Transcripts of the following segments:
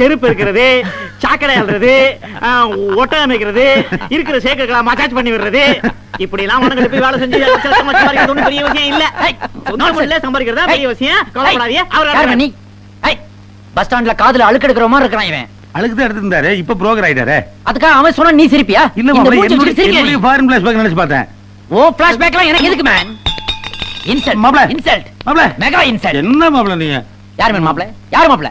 தெருப்பு இருக்கிறது சாக்கடை அல்றது ஒட்டகம் அமைக்கிறது இருக்கிற சேக்கர்களை மசாஜ் பண்ணி விடுறது. இப்படி எல்லாம் உனக்கு போய் வேலை செஞ்சு சம்பாதிக்கிறது பெரிய விஷயம் இல்ல. ஊர்ல சம்பாதிக்கிறதா பெரிய விஷயம்? கவலைப்படாதீங்க. அவர் நீ? பஸ் ஸ்டாண்ட்ல காதுல அழுக்கெடுக்கிற மாதிரி இருக்கிறான் இவன். அழுக்கு தான் எடுத்திருந்தாரு இப்ப புரோக்கர் ஆயிட்டாரு. அதுக்காக அவன் சொன்னா நீ சிரிப்பியா? இல்ல என்னுடைய ஃபாரின் பிளாஷ் பேக் நினைச்சு பார்த்தேன். ஓ பிளாஷ்பேக்லாம் எனக்கு எதுக்கு மேன் இன்சல்ட் மாப்ள. இன்சல்ட் மாப்பிள்ள மெகா இன்சல்ட் என்ன மாப்பிள்ள நீங்க? யார் மேன் மாப்ள யார் மாப்ள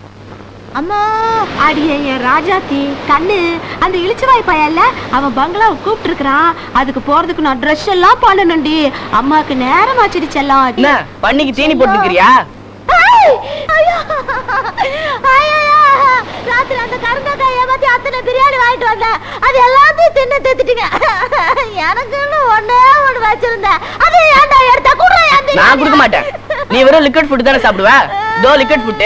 அம்மா அடியே என் ராஜாத்தி கண்ணு அந்த இளிச்சவாய் பையன்ல அவன் பங்களாவை கூப்பிட்டு இருக்கிறான் அதுக்கு போறதுக்கு நான் ட்ரெஸ் எல்லாம் பண்ணணும்டி அம்மாக்கு நேரம் ஆச்சிடுச்செல்லாம் பண்ணிக்கு தீனி போட்டுக்கிறியா? ராத்திரி அந்த கருந்தக்காய் ஏமாத்தி அத்தனை பிரியாணி வாங்கிட்டு வந்தேன். அது எல்லாத்தையும் தின்னு தித்துட்டீங்க எனக்குன்னு ஒண்ணே ஒண்ணு வச்சிருந்தேன். அது ஏன்டா எடுத்த? கூட நான் கொடுக்க மாட்டேன். நீ வெறும் லிக்விட் ஃபுட் தானே சாப்பிடுவ? தோ லிக்விட் ஃபுட்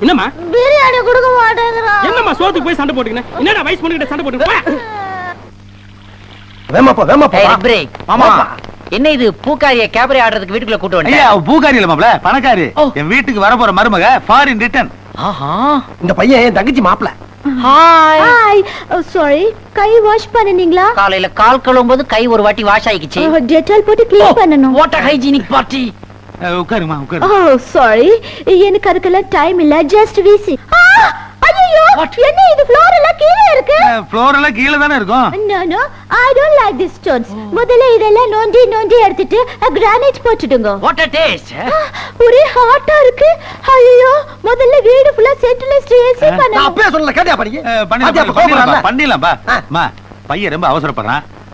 என்னம்மா? பிரியாணி கொடுக்க மாட்டேங்கிறான் என்னம்மா சோத்துக்கு போய் சண்டை போட்டுக்கின? என்னடா வயசு பண்ணிக்கிட்ட சண்டை போட்டுக்கிட்ட வேமாப்பா வேமாப்பா பிரேக் மாமா. என்ன இது பூக்காரிய கேபரே ஆடுறதுக்கு வீட்டுக்குள்ள கூட்டு ஐயா வந்தேன் அவ பூக்காரி இல்ல மாப்பிள்ள பணக்காரி. ஓ. என் வீட்டுக்கு வர போற மருமக ஃபாரின் ரிட்டர்ன் ஆஹா. இந்த பையன் என் தங்கச்சி மாப்பிள ஹாய் ஹாய் சாரி கை வாஷ் பண்ணனீங்களா? காலையில கால் கழுவும்போது கை ஒரு வாட்டி வாஷ் ஆயிடுச்சு டெட்டால் போட்டு க்ளீன் பண்ணனும் வாட் ஹைஜீனிக் பார்ட்டி உட்காருமா. உட்காரு ஓ சாரி எனக்கு அதுக்கெல்லாம் டைம் இல்ல. ஜஸ்ட் வீசி. ஐயோ என்ன இது? ஃப்ளோர் எல்லாம் கீழே இருக்கு? ஃப்ளோர் எல்லாம் கீழே தானே இருக்கும்? No no I don't like this stones முதல்ல இதெல்லாம் நோண்டி நோண்டி எடுத்துட்டு கிரானைட் போட்டுடுங்க. வாட் அ டேஸ்ட் ஒரே ஹாட்டா இருக்கு. ஐயோ முதல்ல வீடு ஃபுல்லா சென்ட்ரலைஸ்ட் ஏசி நான் பண்ணணும். அப்பவே சொல்லல. கேட்டியா அஹ், பண்ணிடலாம், பண்ணிடலாம்ப்பா அம்மா பையன் ரொம்ப அவசரப்படுறான்.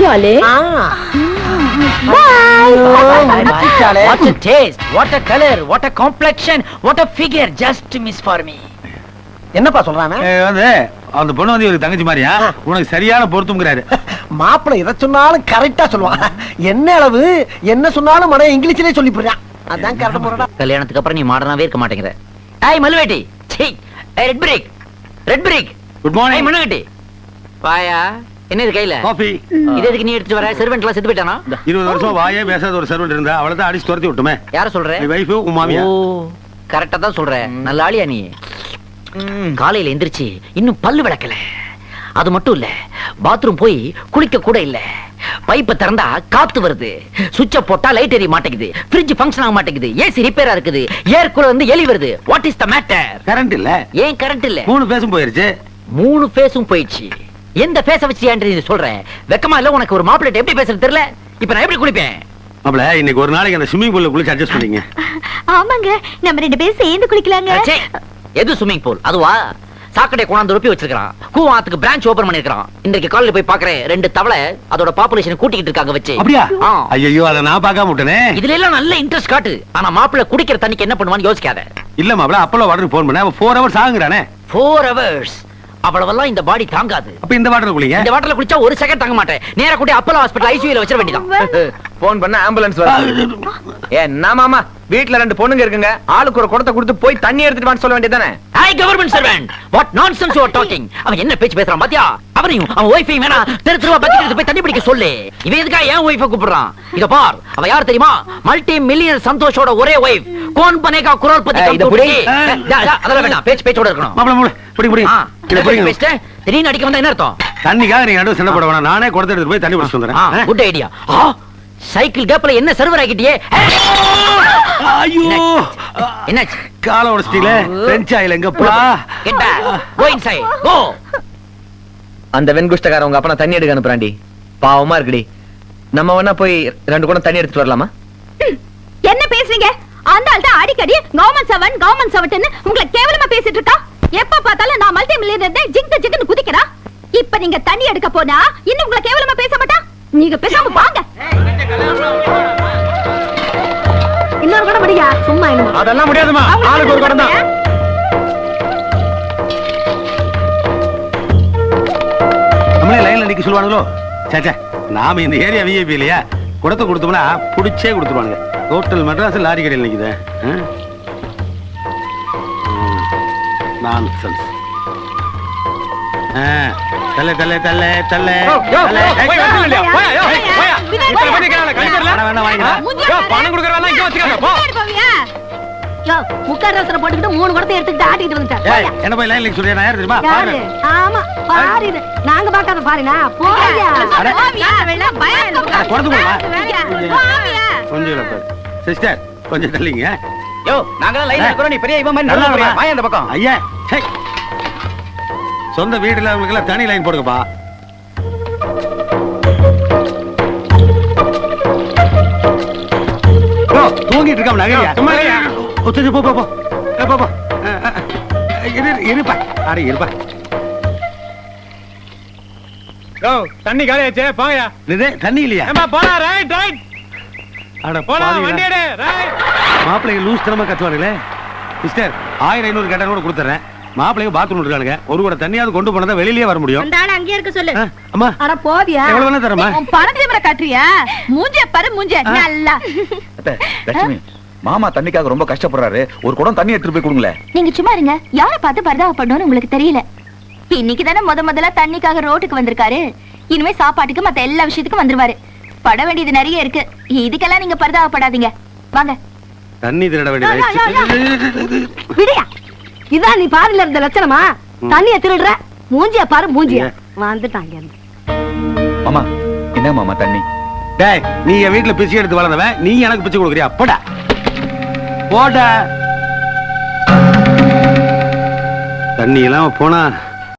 ஜாலி மச்சாலே. What a taste, what a color, what a complexion, what a figure, just miss for me. என்னப்பா சொல்றானே? ஏய், வந்து அந்த பொண்ணு வந்து இவருக்கு தங்கச்சி மாதிரியா? உனக்கு சரியான பொருத்தம்ங்கிறாரு. மாப்பிள்ளை எதை சொன்னாலும் கரெக்டா சொல்லுவான். என்ன அளவு என்ன சொன்னாலும் மன இங்கிலீஷ்லயே சொல்லி போறான் அதான் கரெக்ட் போறடா. கல்யாணத்துக்கு அப்புறம் நீ மாடர்னாவே இருக்க மாட்டேங்கிற. ஏய் மல்வேட்டி சீ red break red break good ஏய் மார்னிங் மண்ணகட்டி வாயா. என்ன இது கையில? காஃபி இது எதுக்கு நீ எடுத்து வர? செர்வெண்ட்லாம் செத்து போயிட்டானா இருபது வருஷம் வாயே பேசாத ஒரு சர்வெண்ட் இருந்தா அவளை தான் அடிச்சு துரத்தி விட்டுமே. யார சொல்ற? வைஃபு உன் மாமியா. ஓ கரெக்டா தான் சொல்ற. நல்ல ஆளியா நீ. காலையில எந்திரிச்சு இன்னும் பல்லு விளக்கல. அது மட்டும் இல்ல பாத்ரூம் போய் குளிக்க கூட இல்ல. பைப்பை திறந்தா காத்து வருது. சுவிட்ச போட்டா லைட் எரிய மாட்டேங்குது. ஃப்ரிட்ஜ் ஃபங்க்ஷன் ஆக மாட்டேங்குது. ஏசி ரிப்பேரா இருக்குது. ஏர் கூலர் வந்து எலி வருது. What is the matter current இல்ல. ஏன் கரண்ட் இல்ல? மூணு பேசும் போயிருச்சு. மூணு ஃபேஸும் போயிடுச்சு. எந்த ஃபேஸ வச்சு ஏன்டி நீ சொல்ற? வெக்கமா இல்ல உனக்கு ஒரு மாப்பிள்ளை எப்படி பேசுறது தெரியல? இப்ப நான் எப்படி குளிப்பேன்? மாப்பிள இன்னைக்கு ஒரு நாளைக்கு அந்த ஸ்விம்மிங் பூல்ல குளிச்சு அட்ஜஸ்ட் பண்ணீங்க. ஆமாங்க நம்ம ரெண்டு பேரும் சேர்ந்து குளிக்கலாங்க. ச்சே, எது ஸ்விம்மிங் பூல் அதுவா? சாக்கடை கொண்டாந்து ரொப்பி வச்சிருக்கான் கூவாத்துக்கு பிரான்ச் ஓபன் பண்ணிருக்கான் இன்றைக்கு காலையில போய் பாக்குறேன் ரெண்டு தவளை அதோட பாப்புலேஷன் கூட்டிக்கிட்டு இருக்காங்க வச்சு. அப்படியா. ஐயோ அதை நான் பார்க்காம விட்டனே. இதுல எல்லாம் நல்ல இன்ட்ரெஸ்ட் காட்டு. ஆனா மாப்பிள்ளை குடிக்கிற தண்ணிக்கு என்ன பண்ணுவான்னு யோசிக்காத. இல்ல மாப்பிள அப்பளோ வாட்டருக்கு போன் பண்ண ஃபோர் ஹவர்ஸ் ஆகுங்கிறானே. ஃபோர் ஹவர்ஸ் அவ்வளவெல்லாம் இந்த பாடி தாங்காது. அப்ப இந்த வாட்டர் குளிங்க. இந்த வாட்டர்ல குளிச்சா ஒரு செகண்ட் தாங்க மாட்டேன். நேரா கூட்டி அப்பலோ ஹாஸ்பிடல் ஐசியூல வச்சிட வேண்டியதான் போன் பண்ண ஆம்புலன்ஸ் வருது. என்ன மாமா? வீட்ல ரெண்டு பொண்ணுங்க இருக்குங்க. ஆளுக்கு ஒரு குடத்தை கொடுத்து போய் தண்ணி எடுத்துட்டு வான்னு சொல்ல வேண்டியதானே hi government servant what nonsense you are talking அவன் என்ன பேச்சு பேசுறான் பாத்தியா? அவனையும் அவன் ஒய்ஃபையும் வேணா தெரு தெருவா பக்கெட் எடுத்து போய் தண்ணி பிடிக்க சொல்லு. இவன் எதுக்கா ஏன் ஒய்ஃபை கூப்பிடுறான்? இத பார் அவ யார் தெரியுமா? மல்டி மில்லியன் சந்தோஷோட ஒரே ஒய்ஃப் கோன் பனேகா குரல் பத்தி ஏய், இத புடி. அதெல்லாம் வேணாம். பேச்சு பேச்சோட இருக்கணும். இத பிடிங்க. திடீர்னு அடிக்க வந்தா என்ன அர்த்தம்? தண்ணிக்காக நீங்க நடுவு சண்டை போட வேணாம். நானே குடத்தை எடுத்து போய் தண்ணி பிடிச்சிட்டு வந்துடுறேன். குட் ஐடியா சைக்கிள் கேப்ல என்ன சர்வர் ஆக்கிட்டியே? ஐயோ! என்னாச்சு? காலை உடச்சிட்டீங்களே? பிரெஞ்ச் ஆயில் எங்கப்பா get back go inside go அந்த வெண்குஷ்டக்கார உங்க அப்பா தண்ணி எடுக்க அனுப்புறாண்டி பாவமா இருக்குடி. நம்ம வேணா போய் ரெண்டு குடம் தண்ணி எடுத்துட்டு வரலாமா? என்ன பேசுறீங்க? அந்த ஆள் தான் அடிக்கடி கவர்மெண்ட் செவன் கவர்மெண்ட் செவன் உங்களை கேவலமா பேசிட்டு இருக்கா? எப்ப பார்த்தாலும் நான் மல்டி மில்லியனர் ஜிங்கு ஜிங்குன்னு குதிக்கிறா. இப்ப நீங்க தண்ணி எடுக்க போனா இன்னும் உங்களை கேவலமா பேச மாட்டா? நீங்க பேசாம வாங்க. இன்னொரு கூட முடியா சும்மா அதெல்லாம் முடியாதுமா ஆளுக்கு ஒரு குடம் தான் நம்மளே லைன்ல நிக்க சொல்லுவானுங்களோ? சேச்சே நாம இந்த ஏரியா விஐபி இல்லையா? குடத்தை கொடுத்தோம்னா புடிச்சே கொடுத்துருவானுங்க. ஹோட்டல் மெட்ராஸ் லாரி கடையில் நிக்குது. பணம் வச்சுக்காங்க, போ. முக்கார் ரசனை போட்டுக்கிட்டு மூணு குடத்தை எடுத்துக்கிட்டு ஆட்டிட்டு வந்துட்டேன். என்ன போய் லைன்ல சொல்லியா நான் யார் தெரியுமா? பாரு. ஆமா பாரு இது. நாங்க பார்க்காத பாருனா? போயா கொஞ்சம். சிஸ்டர் கொஞ்சம் தள்ளிங்க. யோ, நாங்கெல்லாம் லைன்ல இருக்கிறோம், நீ பெரிய இவன் மாதிரி நல்லா. வாயா பக்கம். ஐயா. சொந்த வீடுல அவங்களுக்கு எல்லாம் தனி லைன் போடுங்கப்பா. தூங்கிட்டு இருக்காம நகரியா? சும்மா போ போ போ. ஏ, போ இரு இருப்பா. யோ, தண்ணி காலியாச்சே போயா தண்ணி இல்லையா? போடா ரைட் ரைட் அட போடா பாவிகளா. வண்டி எடு ரைட் மாப்பிள்ளைங்க லூஸ் தனமா கத்துவானுங்களே. சிஸ்டர் ஆயிரம் ஐநூறு கேட்டா கூட கொடுத்துறேன். மாப்பிள்ளைங்க பாத்ரூம் இருக்கானுங்க. ஒரு கூட தண்ணியாவது கொண்டு போனா வெளியிலேயே வர முடியும். அந்த ஆளு அங்கேயே இருக்க சொல்லு. அம்மா. அட போவியா? எவ்வளவு வேணா தரேம்மா. உன் காட்டுறியா? மூஞ்ச பாரு மூஞ்ச நல்லா. லட்சுமி மாமா தண்ணிக்காக ரொம்ப கஷ்டப்படுறாரு. ஒரு குடம் தண்ணி எடுத்துட்டு போய் கொடுங்களேன். நீங்க சும்மா இருங்க. யார பார்த்து பரிதாபப்படணும்னு உங்களுக்கு தெரியல. இன்னைக்கு தானே முத முதல்ல தண்ணிக்காக ரோட்டுக்கு வந்திருக்காரு. இனிமே சாப்பாட்டுக்கு மத்த எல்லா விஷயத்துக்கும் வந்துருவாரு. பட வேண்டியது நிறைய இருக்கு. இதுக்கெல்லாம் நீங்க பரிதாபப்படாதீங்க. வாங்க. தண்ணி திருட. வேண்டியது விடியா. இதான் நீ பாருல இருந்த லட்சணமா? தண்ணிய திருடுற? மூஞ்சிய பாரு மூஞ்சிய? வந்துட்டாங்க மாமா என்ன மாமா தண்ணி? டேய் நீ என் வீட்டுல பிச்சை எடுத்து வளர்ந்தவன். நீ எனக்கு பிச்சை கொடுக்குறியா? போடா. போடா. தண்ணி இல்லாம போனா